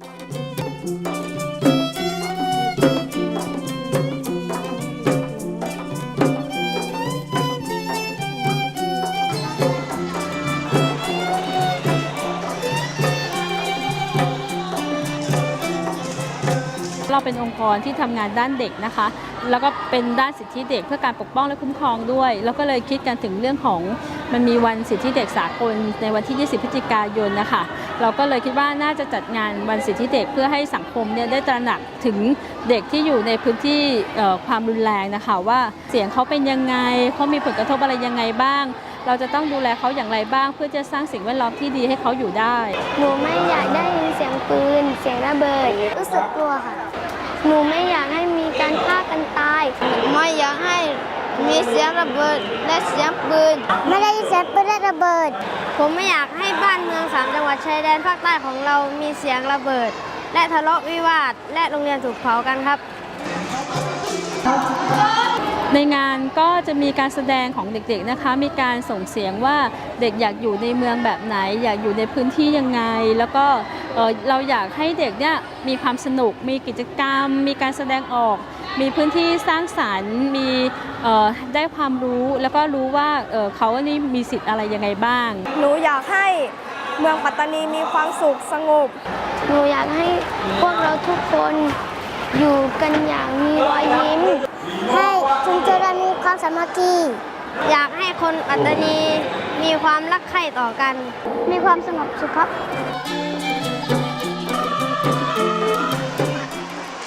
Thank you. เราเป็นองค์กรที่ทำงานด้านเด็กนะคะ แล้วก็เป็นด้านสิทธิเด็กเพื่อการปกป้องและคุ้มครองด้วย แล้วก็เลยคิดกันถึงเรื่องของมันมีวันสิทธิเด็กสากลในวันที่ 20 พฤศจิกายนนะคะ เราก็เลยคิดว่าน่าจะจัดงานวันสิทธิเด็กเพื่อให้สังคมเนี่ยได้ตระหนักถึงเด็กที่อยู่ในพื้นที่ความรุนแรงนะคะ ว่าเสียงเขาเป็นยังไงเขามีผลกระทบอะไรยังไงบ้าง เราจะต้องดูแลเขาอย่างไรบ้าง เพื่อจะสร้างสิ่งแวดล้อมที่ดีให้เขาอยู่ได้หนูไม่อย เสียงระเบิดรู้สึกกลัวค่ะ หนูไม่อยากให้มีการฆ่ากันตาย ไม่อยากให้มีเสียงระเบิดและเสียงปืน ไม่ได้ยินเสียงปืนและระเบิด ผมไม่อยากให้บ้านเมืองสามจังหวัดชายแดนภาคใต้ของเรามีเสียงระเบิด และทะเลาะวิวาทและโรงเรียนถูกเผากันครับ ในงานก็จะมีการแสดงของเด็กๆนะคะ มีการส่งเสียงว่าเด็กอยากอยู่ในเมืองแบบไหน อยากอยู่ในพื้นที่ยังไง แล้วก็ เอ่อเราอยากให้เด็กเนี่ยมีความสนุก มีกิจกรรม มีการแสดงออก มีพื้นที่สร้างสรรค์ มีเอ่อได้ความรู้แล้วก็รู้ว่าเอ่อเขานี่มีสิทธิ์อะไรยังไงบ้าง หนูอยากให้เมืองปัตตานีมีความสุขสงบ หนูอยากให้พวกเราทุกคนอยู่กันอย่างมีรอยยิ้ม ให้ชุมชนเรามีความสามัคคีอยากให้คนปัตตานีมีความรักใคร่ต่อกัน มีความสงบสุขครับ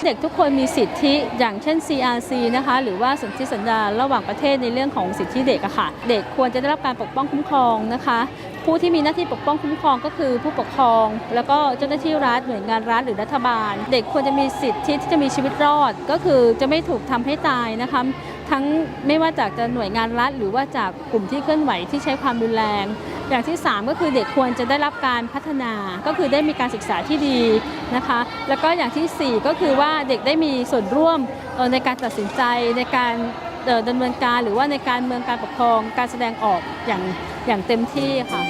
เด็กทุกคนมีสิทธิอย่างเช่น CRC นะคะ หรือว่าสนธิสัญญาระหว่างประเทศในเรื่องของสิทธิเด็กอะค่ะ เด็กควรจะได้รับการปกป้องคุ้มครองนะคะ ผู้ที่มีหน้าที่ปกป้องคุ้มครองก็คือผู้ปกครอง แล้วก็เจ้าหน้าที่รัฐหน่วยงานรัฐหรือรัฐบาล เด็กควรจะมีสิทธิที่จะมีชีวิตรอด ก็คือจะไม่ถูกทำให้ตายนะคะ ทั้งไม่ว่าจากจะหน่วยงานรัฐ หรือว่าจากกลุ่มที่เคลื่อนไหวที่ใช้ความรุนแรง อย่างที่ 3 ก็คือเด็กควรจะได้รับการพัฒนา ก็คือได้มีการศึกษาที่ดีนะคะ แล้วก็อย่างทีสี่4 ก็คือว่าเด็กได้มีส่วนร่วมในการตัดสินใจในการดำเนินการหรือว่าในการเมืองการปกครองการแสดงออกอย่างอย่างเต็มที่ค่ะ